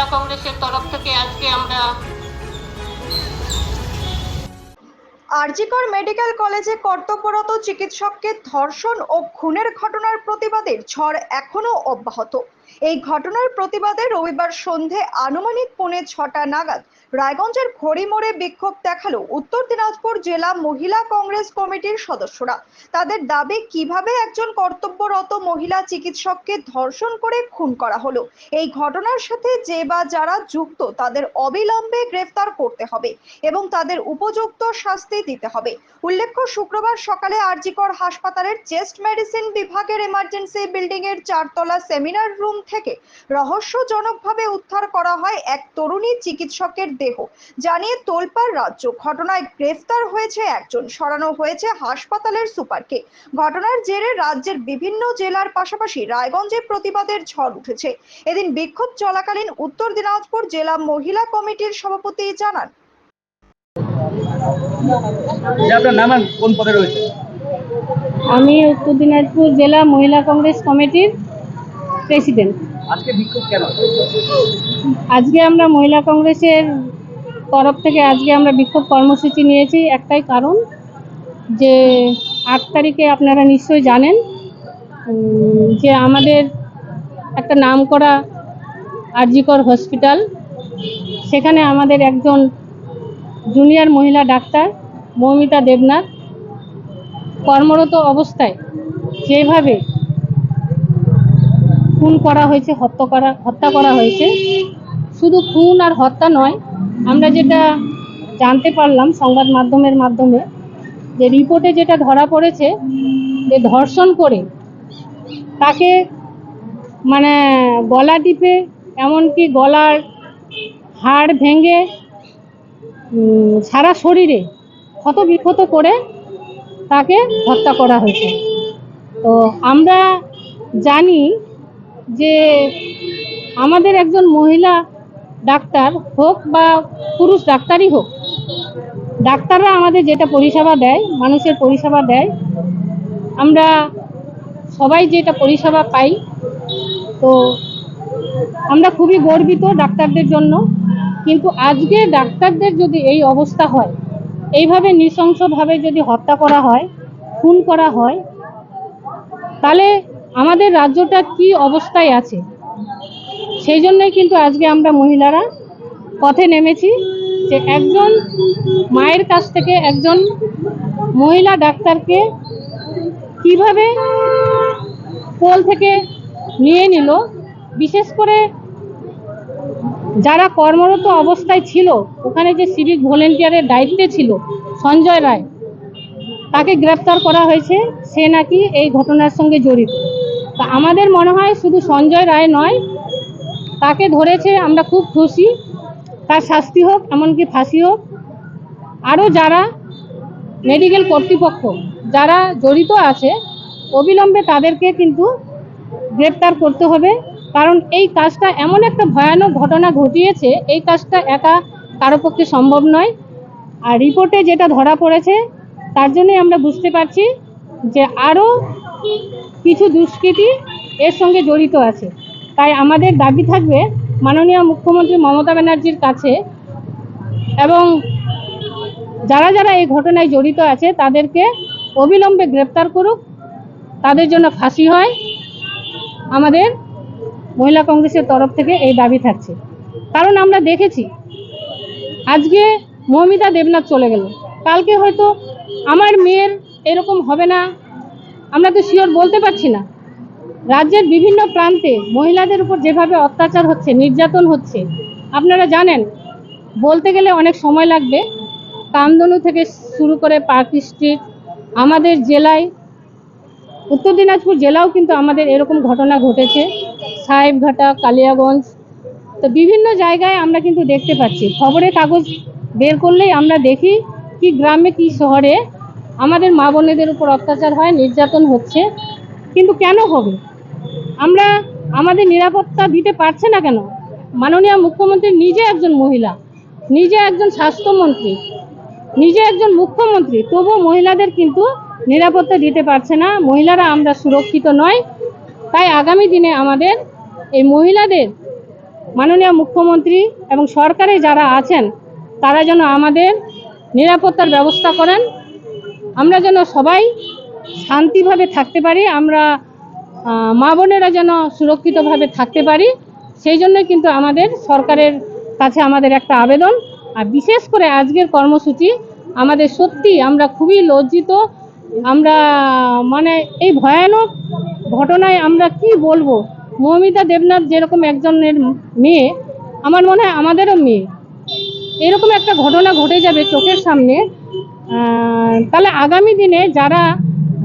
মহিলা কংগ্রেসের তরফ থেকে আজকে আমরা আরজিকর মেডিকেল কলেজে কর্তব্যরত চিকিৎসককে ধর্ষণ ও খুনের ঘটনার প্রতিবাদের ঝড় এখনও অব্যাহত। এই ঘটনার প্রতিবাদে রবিবার সন্ধে আনুমানিক পৌনে ছটা নাগাদ রায়গঞ্জের খড়িমোড়ে বিক্ষোভ দেখাল উত্তর দিনাজপুর জেলা মহিলা কংগ্রেস কমিটির সদস্যরা। তাদের দাবি, কীভাবে একজন কর্তব্যরত মহিলা চিকিৎসককে ধর্ষণ করে খুন করা হলো? এই ঘটনার সাথে যে বা যারা যুক্ত, তাদের অবিলম্বে গ্রেফতার করতে হবে এবং তাদের উপযুক্ত শাস্তি দিতে হবে। উল্লেখ্য, শুক্রবার সকালে আরজিকর হাসপাতালের চেস্ট মেডিসিন বিভাগের এমার্জেন্সি বিল্ডিং এর চারতলা সেমিনার রুম থেকে রহস্যজনকভাবে উদ্ধার করা হয় এক তরুণী চিকিৎসকের দেহ। জানিয়ে তোলপাড় রাজ্য ঘটনায় গ্রেফতার হয়েছে একজন সরানো হয়েছে হাসপাতালের সুপারকে। ঘটনার জেরে রাজ্যের বিভিন্ন জেলার পাশাপাশি রায়গঞ্জে প্রতিবাদের ঝড় উঠেছে। এদিন বিক্ষোভ চলাকালীন উত্তর দিনাজপুর জেলা মহিলা কমিটির সভাপতি জানান। আপনার নাম কোন পদে রয়েছে আমি উত্তর দিনাজপুর জেলা মহিলা কংগ্রেস কমিটির প্রেসিডেন্ট। আজকে বিক্ষোভ কেন? আজকে আমরা মহিলা কংগ্রেসের তরফ থেকে আজকে আমরা বিক্ষোভ কর্মসূচি নিয়েছি। একটাই কারণ যে আট তারিখে আপনারা নিশ্চয়ই জানেন যে আমাদের একটা নামকরা আরজিকর হসপিটাল সেখানে আমাদের একজন জুনিয়র মহিলা ডাক্তার মৌমিতা দেবনাথ কর্মরত অবস্থায় যেভাবে খুন করা হয়েছে, হত্যা করা হত্যা করা হয়েছে। শুধু খুন আর হত্যা নয়, আমরা যেটা জানতে পারলাম সংবাদ মাধ্যমের মাধ্যমে, যে রিপোর্টে যেটা ধরা পড়েছে, যে ধর্ষণ করে তাকে মানে গলা টিপে, এমনকি গলার হাড় ভেঙে সারা শরীরে ক্ষত বিক্ষত করে তাকে হত্যা করা হয়েছে। তো আমরা জানি যে আমাদের একজন মহিলা ডাক্তার হোক বা পুরুষ ডাক্তারই হোক, ডাক্তাররা আমাদের যেটা পরিষেবা দেয়, মানুষের পরিষেবা দেয়, আমরা সবাই যেটা পরিষেবা পাই, তো আমরা খুবই গর্বিত ডাক্তারদের জন্য। কিন্তু আজকে ডাক্তারদের যদি এই অবস্থা হয়, এইভাবে নৃশংসভাবে যদি হত্যা করা হয়, খুন করা হয়, তাহলে আমাদের রাজ্যটা কি অবস্থায় আছে? সেই জন্যই কিন্তু আজকে আমরা মহিলারা পথে নেমেছি যে একজন মায়ের কাছ থেকে একজন মহিলা ডাক্তারকে কীভাবে কোল থেকে নিয়ে নিল, বিশেষ করে যারা কর্মরত অবস্থায় ছিল, ওখানে যে সিভিক ভলেন্টিয়ারের দায়িত্বে ছিল, সঞ্জয় রায়, তাকে গ্রেপ্তার করা হয়েছে, সে নাকি এই ঘটনার সঙ্গে জড়িত। তা আমাদের মনে হয় শুধু সঞ্জয় রায় নয়, তাকে ধরেছে আমরা খুব খুশি। তার শাস্তি হোক, এমনকি ফাঁসি হোক। আরও যারা মেডিকেল কর্তৃপক্ষ, যারা জড়িত আছে, অবিলম্বে তাদেরকে কিন্তু গ্রেপ্তার করতে হবে। কারণ এই কাজটা এমন একটা ভয়ানক ঘটনা ঘটিয়েছে, এই কাজটা একা কারও পক্ষে সম্ভব নয়। আর রিপোর্টে যেটা ধরা পড়েছে, তার জন্যই আমরা বুঝতে পারছি যে আরও কিছু দুষ্কৃতী এর সঙ্গে জড়িত আছে। তাই আমাদের দাবি থাকবে, মাননীয় মুখ্যমন্ত্রী মমতা ব্যানার্জির কাছে এবং যারা যারা এই ঘটনায় জড়িত আছে, তাদেরকে অবিলম্বে গ্রেপ্তার করুক। তাদের জন্য ফাঁসি হয়। আমাদের মহিলা কংগ্রেসের তরফ থেকে এই দাবি থাকছে। কারণ আমরা দেখেছি, আজকে মৌমিতা দেবনাথ চলে গেল। কালকে হয়তো আমার মেয়ের এরকম হবে না আমরা তো শিওর বলতে পারছি না। রাজ্যের বিভিন্ন প্রান্তে মহিলাদের উপর যেভাবে অত্যাচার হচ্ছে, নির্যাতন হচ্ছে, আপনারা জানেন, বলতে গেলে অনেক সময় লাগবে। কামদনু থেকে শুরু করে পার্ক স্ট্রিট, আমাদের জেলায়, উত্তর দিনাজপুর জেলাও কিন্তু আমাদের এরকম ঘটনা ঘটেছে। সাহেবঘাটা, কালিয়াগঞ্জ, তো বিভিন্ন জায়গায় আমরা কিন্তু দেখতে পাচ্ছি। খবরের কাগজ বের করলেই আমরা দেখি কি গ্রামে, কি শহরে আমাদের মা বোনেদের উপর অত্যাচার হয়, নির্যাতন হচ্ছে, কিন্তু কেন হবে? আমরা আমাদের নিরাপত্তা দিতে পারছে না কেন? মাননীয় মুখ্যমন্ত্রী নিজে একজন মহিলা, নিজে একজন স্বাস্থ্যমন্ত্রী, নিজে একজন মুখ্যমন্ত্রী, তবুও মহিলাদের কিন্তু নিরাপত্তা দিতে পারছে না, মহিলারা আমরা সুরক্ষিত নয় তাই আগামী দিনে আমাদের এই মহিলাদের মাননীয় মুখ্যমন্ত্রী এবং সরকারে যারা আছেন, তারা যেন আমাদের নিরাপত্তার ব্যবস্থা করেন। আমরা যেন সবাই শান্তিভাবে থাকতে পারি, আমরা মা বোনেরা যেন সুরক্ষিতভাবে থাকতে পারি, সেই জন্য কিন্তু আমাদের সরকারের কাছে আমাদের একটা আবেদন। আর বিশেষ করে আজকের কর্মসূচি, আমাদের সত্যি আমরা খুবই লজ্জিত। আমরা মানে এই ভয়ানক ঘটনায় আমরা কি বলব? মৌমিতা দেবনাথ যেরকম একজনের মেয়ে, আমার মনে হয় আমাদেরও মেয়ে। এরকম একটা ঘটনা ঘটে যাবে চোখের সামনে। তাহলে আগামী দিনে যারা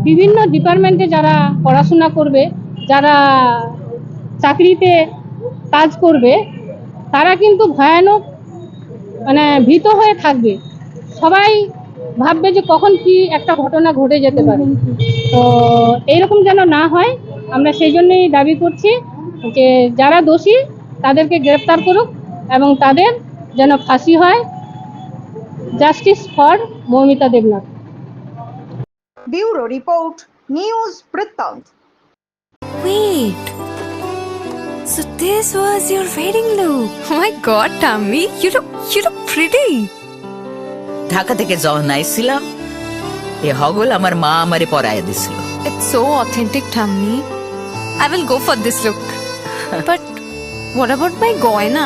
বিভিন্ন ডিপার্টমেন্টে যারা পড়াশোনা করবে, যারা চাকরিতে কাজ করবে, তারা কিন্তু ভয়ানক মানে ভীত হয়ে থাকবে। সবাই ভাববে যে কখন কি একটা ঘটনা ঘটে যেতে পারে। তো এইরকম যেন না হয়, আমরা সেই জন্যই দাবি করছি যে যারা দোষী, তাদেরকে গ্রেপ্তার করুক এবং তাদের যেন ফাঁসি হয়। Justice for Moumita Debnath bureau report news বৃত্তান্ত Wait. So this was your wedding look. Oh my god, Tammy, you look you look pretty. Dhaka থেকে যখন আইছিলাম এ হগল আমার মা আমারে পরায় দিছিল It's so authentic, Tammy. I will go for this look. but what about my goina?